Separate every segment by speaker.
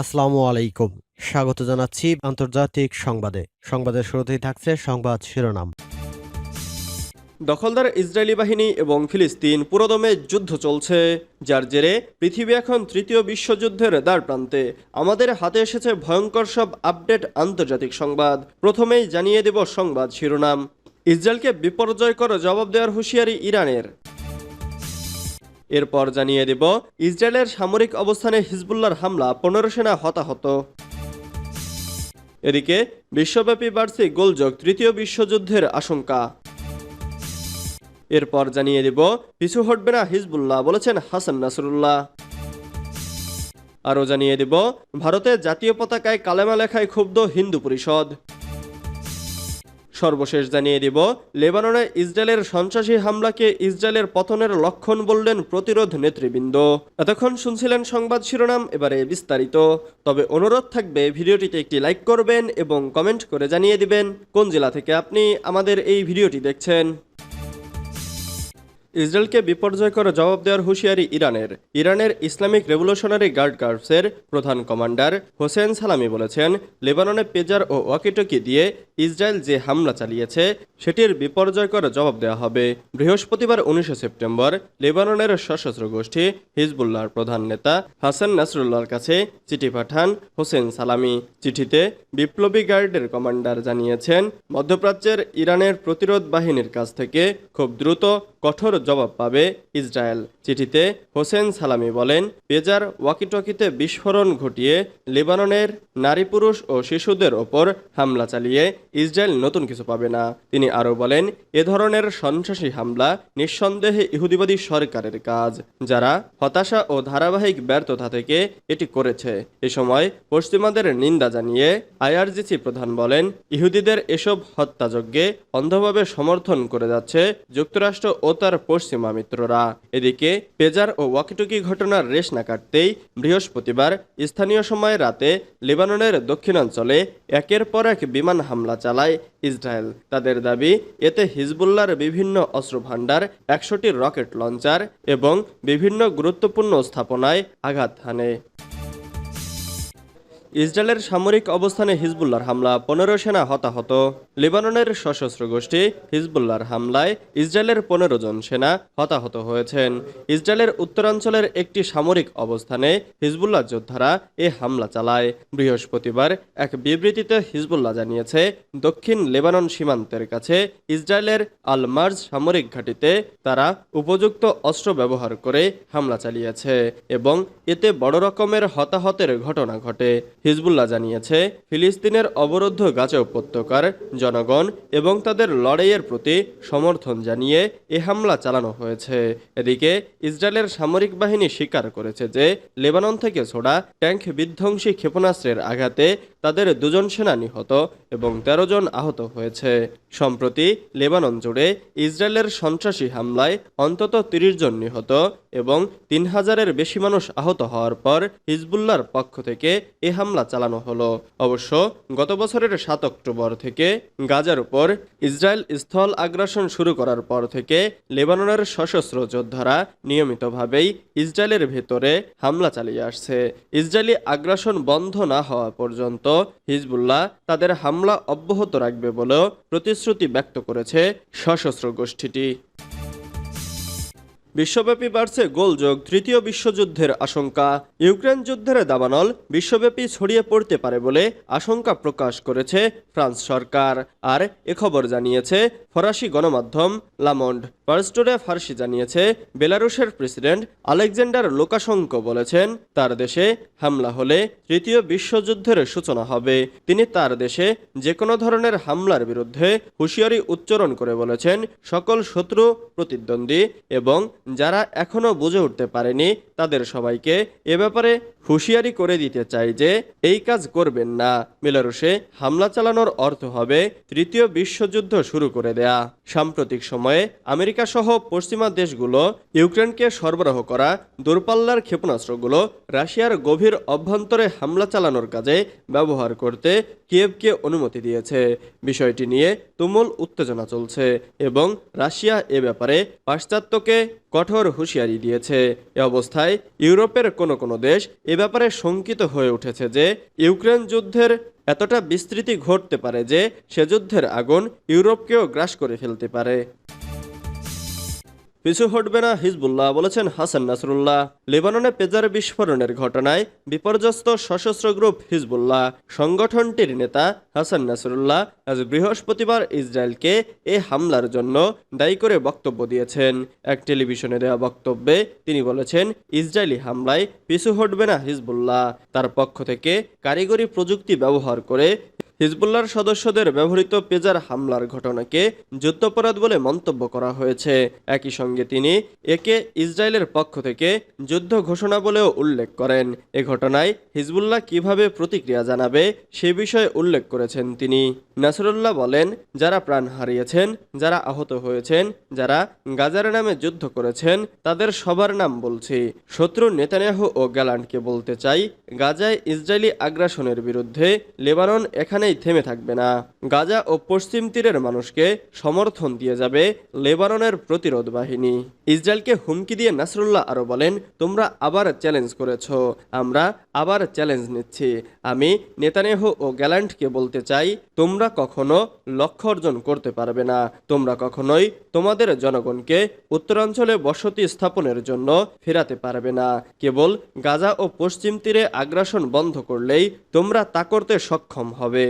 Speaker 1: আসসালামু আলাইকুম। স্বাগত জানাচ্ছি আন্তর্জাতিক সংবাদে। সংবাদের শুরুতেই থাকছে সংবাদ শিরোনাম।
Speaker 2: দখলদার ইসরায়েলি বাহিনী এবং ফিলিস্তিন পুরোদমে যুদ্ধ চলছে। যার জেরে পৃথিবী এখন তৃতীয় বিশ্বযুদ্ধের দ্বার প্রান্তে। আমাদের হাতে এসেছে ভয়ঙ্কর সব আপডেট আন্তর্জাতিক সংবাদ। প্রথমেই জানিয়ে দেব সংবাদ শিরোনাম। ইসরায়েলকে বিপর্যয়কর জবাব দেওয়ার হুঁশিয়ারি ইরানের। এরপর জানিয়ে দেব, ইসরায়েলের সামরিক অবস্থানে হিজবুল্লার হামলা, পনেরো সেনা হতাহত। এদিকে, বিশ্বব্যাপী বাড়ছে গোলযোগ, তৃতীয় বিশ্বযুদ্ধের আশঙ্কা। এরপর জানিয়ে দেব, পিছু হটবে না হিজবুল্লাহ, বলেছেন হাসান নাসরুল্লাহ। আরও জানিয়ে দেব, ভারতে জাতীয় পতাকায় কালেমা লেখায় ক্ষুব্ধ হিন্দু পরিষদ। সর্বশেষ জানিয়ে দিব, লেবাননে ইসরায়েলের সন্ত্রাসী হামলাকে ইসরায়েলের পতনের লক্ষণ বললেন প্রতিরোধ নেতৃবৃন্দ। এতক্ষণ শুনছিলেন সংবাদ শিরোনাম, এবারে বিস্তারিত। তবে অনুরোধ থাকবে, ভিডিওটিতে একটি লাইক করবেন এবং কমেন্ট করে জানিয়ে দিবেন কোন জেলা থেকে আপনি আমাদের এই ভিডিওটি দেখছেন। ইসরায়েলকে বিপর্যয়কর জবাব দেওয়ার হুঁশিয়ারি ইরানের। ইরানের ইসলামিক রেভলিউশনারি গার্ড কার্পসের প্রধান কমান্ডার হোসেন সালামি বলেছেন, লেবাননে পেজার ও ওয়াকিটকি দিয়ে ইসরায়েল যে হামলা চালিয়েছে, সেটির বিপর্যয়কর জবাব দেওয়া হবে। বৃহস্পতিবার উনিশে সেপ্টেম্বর লেবাননের সশস্ত্র গোষ্ঠী হিজবুল্লাহর প্রধান নেতা হাসান নাসরুল্লাহর কাছে চিঠি পাঠান হোসেন সালামি। চিঠিতে বিপ্লবী গার্ডের কমান্ডার জানিয়েছেন, মধ্যপ্রাচ্যের ইরানের প্রতিরোধ বাহিনীর কাছ থেকে খুব দ্রুত, কঠোর জবাব পাবে ইসরায়েল। চিঠিতে হোসেন সালামি বলেন পেজার ওয়াকিটকিতে বিস্ফোরণ ঘটিয়ে লেবাননের নারী পুরুষ ও শিশুদের ওপর হামলা চালিয়ে ইসরায়েল নতুন কিছু পাবে না। তিনি আরও বলেন, এ ধরনের সন্ত্রাসী হামলা নিঃসন্দেহে ইহুদিবাদী সরকারের কাজ, যারা হতাশা ও ধারাবাহিক ব্যর্থতা থেকে এটি করেছে। এ সময় পশ্চিমাদের নিন্দা জানিয়ে আইআরজিসি প্রধান বলেন, ইহুদিদের এসব হত্যাযজ্ঞে অন্ধভাবে সমর্থন করে যাচ্ছে যুক্তরাষ্ট্র ও তার পশ্চিমা মিত্ররা। এদিকে পেজার ও ওয়াকিটুকি ঘটনার রেশ না কাটতেই বৃহস্পতিবার স্থানীয় সময় রাতে লেবাননের দক্ষিণাঞ্চলে একের পর এক বিমান হামলা চালায় ইসরায়েল। তাদের দাবি, এতে হিজবুল্লার বিভিন্ন অস্ত্রভাণ্ডার, একশোটি রকেট লঞ্চার এবং বিভিন্ন গুরুত্বপূর্ণ স্থাপনায় আঘাত হানে। ইসরায়েলের সামরিক অবস্থানে হিজবুল্লার হামলা, পনেরো সেনা হতাহত। লেবাননের সশস্ত্র গোষ্ঠী হিজবুল্লার হামলায় ইসরায়েলের পনেরো জন সেনা হতাহত হয়েছেন। ইসরায়েলের উত্তরাঞ্চলের একটি সামরিক অবস্থানে হিজবুল্লাহ যোদ্ধারা এ হামলা চালায়। বৃহস্পতিবার এক বিবৃতিতে হিজবুল্লাহ জানিয়েছে, দক্ষিণ লেবানন সীমান্তের কাছে ইসরায়েলের আলমার্জ সামরিক ঘাঁটিতে তারা উপযুক্ত অস্ত্র ব্যবহার করে হামলা চালিয়েছে এবং এতে বড় রকমের হতাহতের ঘটনা ঘটে। হিজবুল্লাহ জানিয়েছে, ফিলিস্তিনের অবরুদ্ধ গাজা উপত্যকার জনগণ এবং তাদের লড়াইয়ের প্রতি সমর্থন জানিয়ে এ হামলা চালানো হয়েছে। এদিকে, ইসরায়েলের সামরিক বাহিনী স্বীকার করেছে যে, লেবানন থেকে ছোড়া ট্যাঙ্ক বিধ্বংসী ক্ষেপণাস্ত্রের আঘাতে তাদের দুজন সেনা নিহত এবং তেরো জন আহত হয়েছে। সম্প্রতি লেবানন জুড়ে ইসরায়েলের সন্ত্রাসী হামলায় অন্তত তিরিশ জন নিহত এবং তিন হাজারের বেশি মানুষ আহত হওয়ার পর হিজবুল্লার পক্ষ থেকে এ হামলা চালানো হলো। অবশ্য গত বছরের সাত অক্টোবর থেকে গাজার উপর ইসরায়েল স্থল আগ্রাসন শুরু করার পর থেকে লেবাননের সশস্ত্র যোদ্ধারা নিয়মিতভাবেই ইসরায়েলের ভেতরে হামলা চালিয়ে আসছে। ইসরায়েলি আগ্রাসন বন্ধ না হওয়া পর্যন্ত হিজবুল্লাহ তাদের হামলা অব্যাহত রাখবে বলেও প্রতিশ্রুতি ব্যক্ত করেছে সশস্ত্র গোষ্ঠীটি। বিশ্বব্যাপী বাড়ছে গোলযোগ, তৃতীয় বিশ্বযুদ্ধের আশঙ্কা। ইউক্রেন যুদ্ধের দাবানল বিশ্বব্যাপী ছড়িয়ে পড়তে পারে বলে আশঙ্কা প্রকাশ করেছে ফ্রান্স সরকার। আর এ খবর জানিয়েছে ফরাসি গণমাধ্যম লামন্ড পার্স্টোরে ফার্সি জানিয়েছে, বেলারুশের প্রেসিডেন্ট আলেকজান্ডার লোকাশঙ্ক বলেছেন, তার দেশে হামলা হলে তৃতীয় বিশ্বযুদ্ধের সূচনা হবে। তিনি তার দেশে যে কোনো ধরনের হামলার বিরুদ্ধে হুঁশিয়ারি উচ্চারণ করে বলেছেন, সকল শত্রু, প্রতিদ্বন্দ্বী এবং যারা এখনও বুঝে উঠতে পারেনি, তাদের সবাইকে এ ব্যাপারে হুঁশিয়ারি করে দিতে চাই যে, এই কাজ করবেন না। বেলারুশে হামলা চালানোর অর্থ হবে তৃতীয় বিশ্বযুদ্ধ শুরু করে দেয়া। সাম্প্রতিক সময়ে আমেরিকা আমেরিকা সহ পশ্চিমা দেশগুলো ইউক্রেনকে সরবরাহ করা দূরপাল্লার ক্ষেপণাস্ত্রগুলো রাশিয়ার গভীর অভ্যন্তরে হামলা চালানোর কাজে ব্যবহার করতে কিয়েভকে অনুমতি দিয়েছে। বিষয়টি নিয়ে তুমুল উত্তেজনা চলছে এবং রাশিয়া এ ব্যাপারে পাশ্চাত্যকে কঠোর হুঁশিয়ারি দিয়েছে। এ অবস্থায় ইউরোপের কোনো কোনো দেশ এ ব্যাপারে শঙ্কিত হয়ে উঠেছে যে ইউক্রেন যুদ্ধের এতটা বিস্তৃতি ঘটতে পারে যে সে যুদ্ধের আগুন ইউরোপকেও গ্রাস করে ফেলতে পারে। পিছু হটবে না হিজবুল্লাহ বলেছেন হাসান নাসরুল্লাহ। লেবাননে পেজার বিস্ফোরণের ঘটনায় বিপর্যস্ত সশস্ত্র গ্রুপ হিজবুল্লাহ। সংগঠনটির নেতা হাসান নাসরুল্লাহ আজ বৃহস্পতিবার ইসরায়েলকে এ হামলার জন্য দায়ী করে বক্তব্য দিয়েছেন। এক টেলিভিশনে দেওয়া বক্তব্যে তিনি বলেছেন, ইসরায়েলি হামলায় পিছু হটবে না হিজবুল্লাহ। তার পক্ষ থেকে কারিগরি প্রযুক্তি ব্যবহার করে হিজবুল্লাহর সদস্যদের ব্যবহৃত পেজার হামলার ঘটনাকে যুদ্ধাপরাধ বলে মন্তব্য করা হয়েছে। একই সঙ্গে তিনি একে ইসরায়েলের পক্ষ থেকে যুদ্ধ ঘোষণা বলেও উল্লেখ করেন। এ ঘটনায় হিজবুল্লাহ কীভাবে প্রতিক্রিয়া জানাবে সে বিষয়ে উল্লেখ করেছেন তিনি। নাসরুল্লাহ বলেন, যারা প্রাণ হারিয়েছেন, যারা আহত হয়েছেন, যারা গাজার নামে যুদ্ধ করেছেন, তাদের সবার নাম বলছি। শত্রু নেতানিয়াহু ও গ্যালান্টকে বলতে চাই, গাজায় ইসরায়েলি আগ্রাসনের বিরুদ্ধে লেবানন এখানেই থেমে থাকবে না। গাজা ও পশ্চিম তীরের মানুষকে সমর্থন দিয়ে যাবে লেবাননের প্রতিরোধ বাহিনী। ইসরায়েলকে হুমকি দিয়ে নাসরুল্লাহ আরও বলেন, তোমরা আবার চ্যালেঞ্জ করেছ। আমরা আবার চ্যালেঞ্জ নিচ্ছি। আমি নেতানেহ ও গ্যালান্টকে বলতে চাই, তোমরা কখনো লক্ষ্য অর্জন করতে পারবে না। তোমরা কখনোই তোমাদের জনগণকে উত্তরাঞ্চলে বসতি স্থাপনের জন্য ফেরাতে পারবে না। কেবল গাজা ও পশ্চিম তীরে আগ্রাসন বন্ধ করলেই তোমরা তা করতে সক্ষম হবে।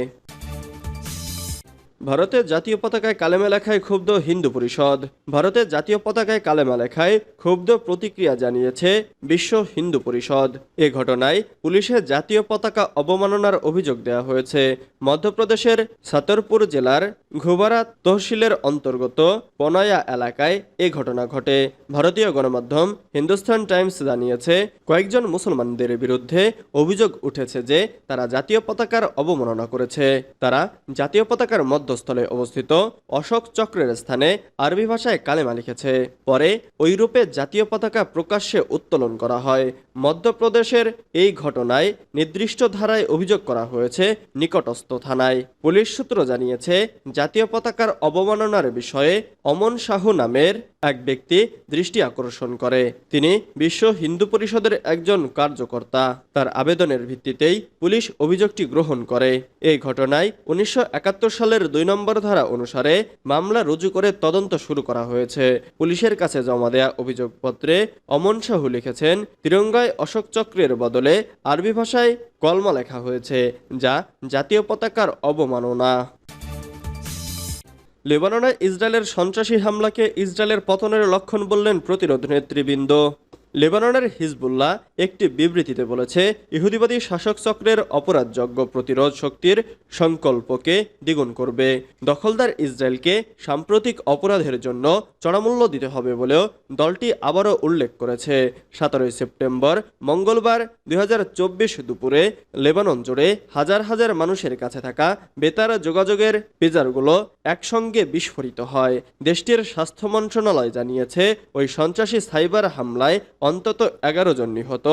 Speaker 2: ভারতের জাতীয় পতাকায় কালেমা লেখায় ক্ষুব্ধ হিন্দু পরিষদ। ভারতের জাতীয় পতাকায় কালেমা লেখায় ক্ষুব্ধ প্রতিক্রিয়া জানিয়েছে বিশ্ব হিন্দু পরিষদ। এ ঘটনায় পুলিশের জাতীয় পতাকা অবমাননার অভিযোগ দেওয়া হয়েছে। মধ্যপ্রদেশের সাতরপুর জেলার ঘুবারা তহসিলের অন্তর্গত পনায়া এলাকায় এ ঘটনা ঘটে। ভারতীয় গণমাধ্যম হিন্দুস্তান টাইমস জানিয়েছে, কয়েকজন মুসলমানদের বিরুদ্ধে অভিযোগ উঠেছে যে তারা জাতীয় পতাকার অবমাননা করেছে। তারা জাতীয় পতাকার মধ্যস্থলে অবস্থিত অশোক চক্রের স্থানে আরবি ভাষায় কালেমা লিখেছে। পরে ওইরূপে জাতীয় পতাকা প্রকাশ্যে উত্তোলন করা হয়। মধ্যপ্রদেশের এই ঘটনায় নির্দিষ্ট ধারায় অভিযোগ করা হয়েছে নিকটস্থ থানায়। পুলিশ সূত্র জানিয়েছে, জাতীয় পতাকার অবমাননার বিষয়ে অমন শাহু নামের এক ব্যক্তি দৃষ্টি আকর্ষণ করে। তিনি বিশ্ব হিন্দু পরিষদের একজন কার্যকর্তা। তার আবেদনের ভিত্তিতেই পুলিশ অভিযোগটি গ্রহণ করে। এই ঘটনায় উনিশশো একাত্তর সালের দুই নম্বর ধারা অনুসারে মামলা রুজু করে তদন্ত শুরু করা হয়েছে। পুলিশের কাছে জমা দেয়া অভিযোগপত্রে অমন সাহু লিখেছেন, তিরঙ্গায় অশোক চক্রের বদলে আরবি ভাষায় কলমা লেখা হয়েছে, যা জাতীয় পতাকার অবমাননা। লেবাননে ইসরায়েলের সন্ত্রাসী হামলাকে ইসরায়েলের পতনের লক্ষণ বললেন প্রতিরোধ নেতৃবৃন্দ। লেবাননের হিজবুল্লাহ একটি বিবৃতিতে বলেছে, ইহুদিবাদী শাসক চক্রের অপরাধযোগ্য প্রতিরোধ শক্তির সংকল্পকে দ্বিগুণ করবে। দখলদার ইসরায়েলকে সাম্প্রতিক অপরাধের জন্য চড়ামূল্য দিতে হবে বলেও দলটি আবারও উল্লেখ করেছে। সতেরোই সেপ্টেম্বর, মঙ্গলবার দু হাজার চব্বিশ দুপুরে লেবানন জুড়ে হাজার হাজার মানুষের কাছে থাকা বেতার যোগাযোগের পেজারগুলো একসঙ্গে বিস্ফোরিত হয়। দেশটির স্বাস্থ্য মন্ত্রণালয় জানিয়েছে, ওই সন্ত্রাসী সাইবার হামলায় অন্তত এগারো জন নিহত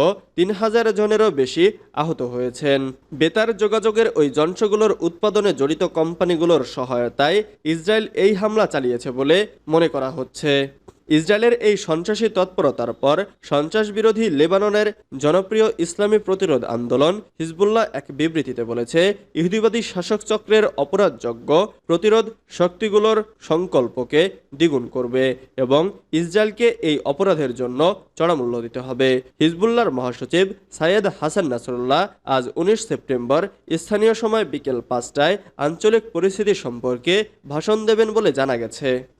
Speaker 2: ও তিন হাজার জনেরও বেশি আহত হয়েছেন। বেতার যোগাযোগের ওই যন্ত্রগুলোর উৎপাদনে জড়িত কোম্পানিগুলোর সহায়তায় ইসরায়েল এই হামলা চালিয়েছে বলে মনে করা হচ্ছে। ইসরায়েলের এই সন্ত্রাসী তৎপরতার পর সন্ত্রাস বিরোধী লেবাননের জনপ্রিয় ইসলামী প্রতিরোধ আন্দোলন হিজবুল্লাহ এক বিবৃতিতে বলেছে, ইহুদিবাদী শাসক চক্রের অপরাধযোগ্য প্রতিরোধ শক্তিগুলোর সংকল্পকে দ্বিগুণ করবে এবং ইসরায়েলকে এই অপরাধের জন্য চড়ামূল্য দিতে হবে। হিজবুল্লাহর মহাসচিব সাইয়েদ হাসান নাসরুল্লাহ আজ উনিশ সেপ্টেম্বর স্থানীয় সময় বিকেল পাঁচটায় আঞ্চলিক পরিস্থিতি সম্পর্কে ভাষণ দেবেন বলে জানা গেছে।